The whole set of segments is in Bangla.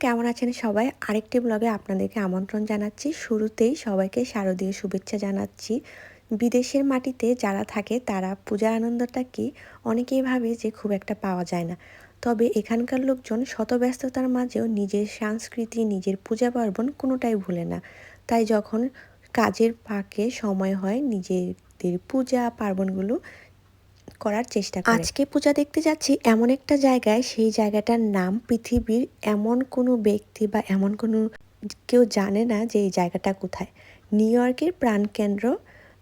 কেমন আছেন সবাই? আরেকটি ব্লগে আপনাদেরকে আমন্ত্রণ জানাচ্ছি। শুরুতেই সবাইকে শারদীয় শুভেচ্ছা জানাচ্ছি। বিদেশের মাটিতে যারা থাকে, তারা পূজা আনন্দটা কি অনেকেই ভাবে যে খুব একটা পাওয়া যায় না। তবে এখানকার লোকজন শত ব্যস্ততার মাঝেও নিজের সংস্কৃতি, নিজের পূজা পার্বণ কোনোটাই ভুলে না। তাই যখন কাজের ফাঁকে সময় হয়, নিজেদের পূজা পার্বণগুলো করার চেষ্টা করে। আজকে পূজা দেখতে যাচ্ছি এমন একটা জায়গায়। সেই জায়গাটার নাম পৃথিবীর এমন কোনো ব্যক্তি বা এমন কোনো কেউ জানে না যে এই জায়গাটা কোথায়। নিউ ইয়র্কের প্রাণকেন্দ্র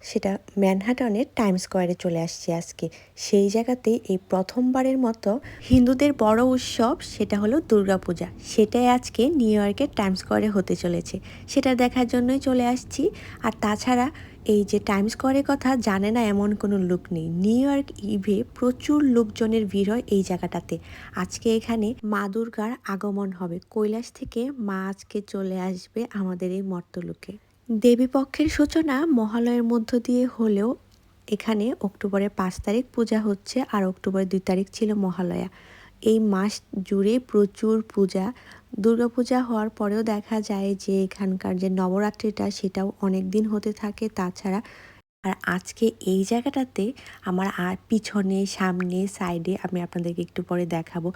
সেটা ম্যানহাটনের টাইম স্কোয়ারে চলে আসছে আজকে। সেই জায়গাতে এই প্রথমবারের মতো হিন্দুদের বড় উৎসব সেটা হলো দুর্গাপূজা। সেটাই আজকে নিউ ইয়র্কের টাইম স্কোয়ারে হতে চলেছে। সেটা দেখার জন্যই চলে আসছি। আর তাছাড়া এই যে টাইম স্কোয়ারের কথা জানে না এমন কোনো লোক নেই। নিউ ইয়র্ক ইভে প্রচুর লোকজনের ভিড় হয় এই জায়গাটাতে। আজকে এখানে মা দুর্গার আগমন হবে। কৈলাস থেকে মা আজকে চলে আসবে আমাদের এই মর্তলোকে। দেবীপক্ষের সূচনা মহালয়ের মধ্য দিয়ে হলেও এখানে অক্টোবরের পাঁচ তারিখ, পূজা হচ্ছে আর অক্টোবরের দুই তারিখ ছিল মহালয়া। এই মাস জুড়ে প্রচুর পূজা। দুর্গাপূজা হওয়ার পরেও দেখা যায় যে এখানকার যে নবরাত্রিটা সেটাও অনেক দিন হতে থাকে। তাছাড়া আর আজকে এই জায়গাটাতে আমার পিছনে, সামনে সাইডে আমি আপনাদেরকে একটু পরে দেখাবো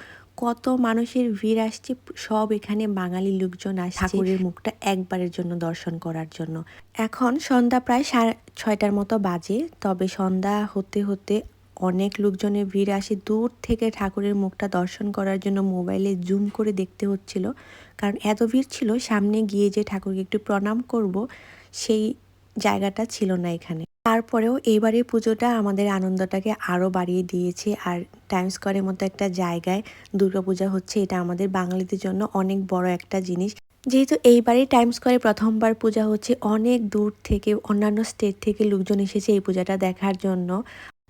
কত মানুষের ভিড় আসছে, সব এখানে বাঙালি লোকজন আসছে ঠাকুরের মুখটা একবারের জন্য দর্শন করার জন্য। এখন সন্ধ্যা প্রায় সাড়ে ছয়টার মতো বাজে, তবে সন্ধ্যা হতে হতে অনেক লোকজনের ভিড় আসে। দূর থেকে ঠাকুরের মুখটা দর্শন করার জন্য মোবাইলে জুম করে দেখতে হচ্ছিল। কারণ এত ভিড় ছিল, সামনে গিয়ে যে ঠাকুরকে একটু প্রণাম করব, সেই জায়গাটা ছিল না এখানে। তারপরেও এইবারের পুজোটা আমাদের আনন্দটাকে আরও বাড়িয়ে দিয়েছে আর টাইম স্কোয়ারের মতো একটা জায়গায় দুর্গাপূজা হচ্ছে, এটা আমাদের বাঙালিদের জন্য অনেক বড় একটা জিনিস। যেহেতু এইবারই টাইম স্কোয়ারে প্রথমবার পূজা হচ্ছে, অনেক দূর থেকে, অন্যান্য স্টেট থেকে লোকজন এসেছে এই পূজাটা দেখার জন্য।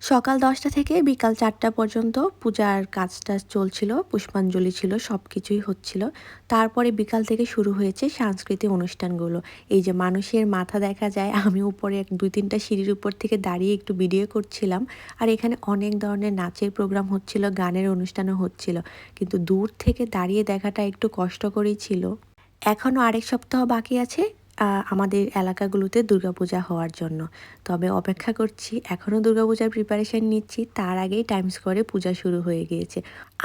সকাল দশটা থেকে বিকাল চারটা পর্যন্ত পূজার কাজটা চলছিল, পুষ্পাঞ্জলি ছিল সব কিছুই হচ্ছিল। তারপরে বিকাল থেকে শুরু হয়েছে সাংস্কৃতিক অনুষ্ঠানগুলো। এই যে মানুষের মাথা দেখা যায়, আমি উপরে এক দুই তিনটা সিঁড়ির উপর থেকে দাঁড়িয়ে একটু ভিডিও করছিলাম। আর এখানে অনেক ধরনের নাচের প্রোগ্রাম হচ্ছিল, গানের অনুষ্ঠানও হচ্ছিল। কিন্তু দূর থেকে দাঁড়িয়ে দেখাটা একটু কষ্টকরই ছিল। এখনও আরেক সপ্তাহ বাকি আছে আমাদের এলাকাগুলোতে দুর্গাপূজা হওয়ার জন্য। তবে অপেক্ষা করছি এখনও দুর্গাপূজার প্রিপারেশান নিচ্ছি, তার আগেই টাইম স্কোয়ারে পূজা শুরু হয়ে গিয়েছে।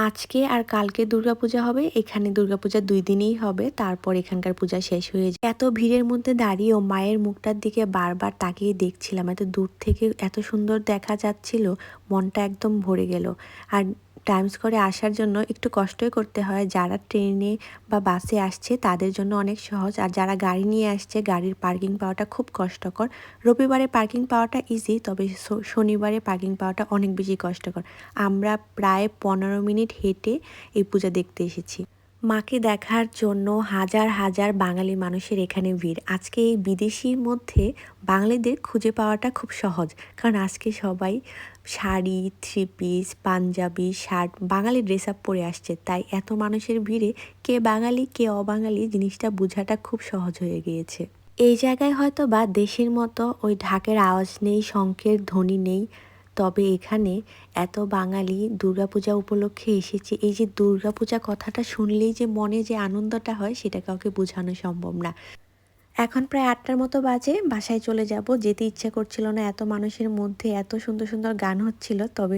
আজকে আর কালকে দুর্গাপূজা হবে, এখানে দুর্গাপূজা দুই দিনেই হবে, তারপর এখানকার পূজা শেষ হয়ে যায়। এত ভিড়ের মধ্যে দাঁড়িয়ে ও মায়ের মুখটার দিকে বারবার তাকিয়ে দেখছিলাম, এত দূর থেকে এত সুন্দর দেখা যাচ্ছিল, মনটা একদম ভরে গেল। আর টাইমস করে আসার জন্য একটু কষ্টই করতে হয়। যারা ট্রেনে বা বাসে আসছে, তাদের জন্য অনেক সহজ। আর যারা গাড়ি নিয়ে আসছে, গাড়ির পার্কিং পাওয়াটা খুব কষ্টকর। রবিবারে পার্কিং পাওয়াটা ইজি তবে শনিবারে পার্কিং পাওয়াটা অনেক বেশি কষ্টকর। আমরা প্রায় পনেরো মিনিট হেঁটে এই পূজা দেখতে এসেছি। মাকে দেখার জন্য হাজার হাজার বাঙালি মানুষের এখানে ভিড়। আজকে এই বিদেশির মধ্যে বাঙালিদের খুঁজে পাওয়াটা খুব সহজ। কারণ আজকে সবাই sari three piece Punjabi shirt Bangali dress up পরে আসছে। তাই এত মানুষের ভিড়ে কে বাঙালি, কে অবাঙালি জিনিসটা বোঝাটা খুব সহজ হয়ে গিয়েছে। এই জায়গায় হয়তো বা দেশের মতো ওই ঢাকের আওয়াজ নেই, শঙ্খের ধ্বনি নেই তবে এখানে এত বাঙালি দুর্গাপূজা উপলক্ষে এসেছে। এই যে দুর্গাপূজা কথাটা শুনলেই যে মনে যে আনন্দটা হয়, সেটা কাউকে বোঝানো সম্ভব না। এখন প্রায় আটটার মতো বাজে, বাসায় চলে যাব। যেতে ইচ্ছা করছিল না, এত মানুষের মধ্যে এত সুন্দর সুন্দর গান হচ্ছিল। তবে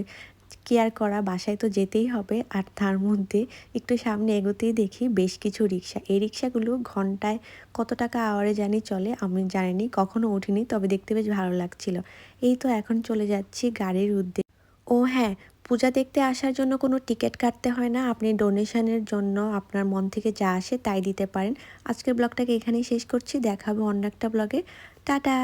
কি আর করা, বাসায় তো যেতেই হবে। আর তার মধ্যে একটু সামনে এগোতেই দেখি বেশ কিছু রিক্সা এই রিক্সাগুলো ঘন্টায় কত টাকা আওয়ারে জানি চলে, আমি জানিনি, কখনো উঠিনি, তবে দেখতে বেশ ভালো লাগছিল। এই তো এখন চলে যাচ্ছি গাড়ির উদ্দেশ্যে ও হ্যাঁ পূজা দেখতে আসার জন্য কোনো টিকিট কাটতে হয় না, আপনি ডোনেশনের জন্য আপনার মন থেকে যা আসে তাই দিতে পারেন। আজকের ব্লগটাকে এখানেই শেষ করছি, দেখাবো অন্য একটা ব্লগে। টাটা!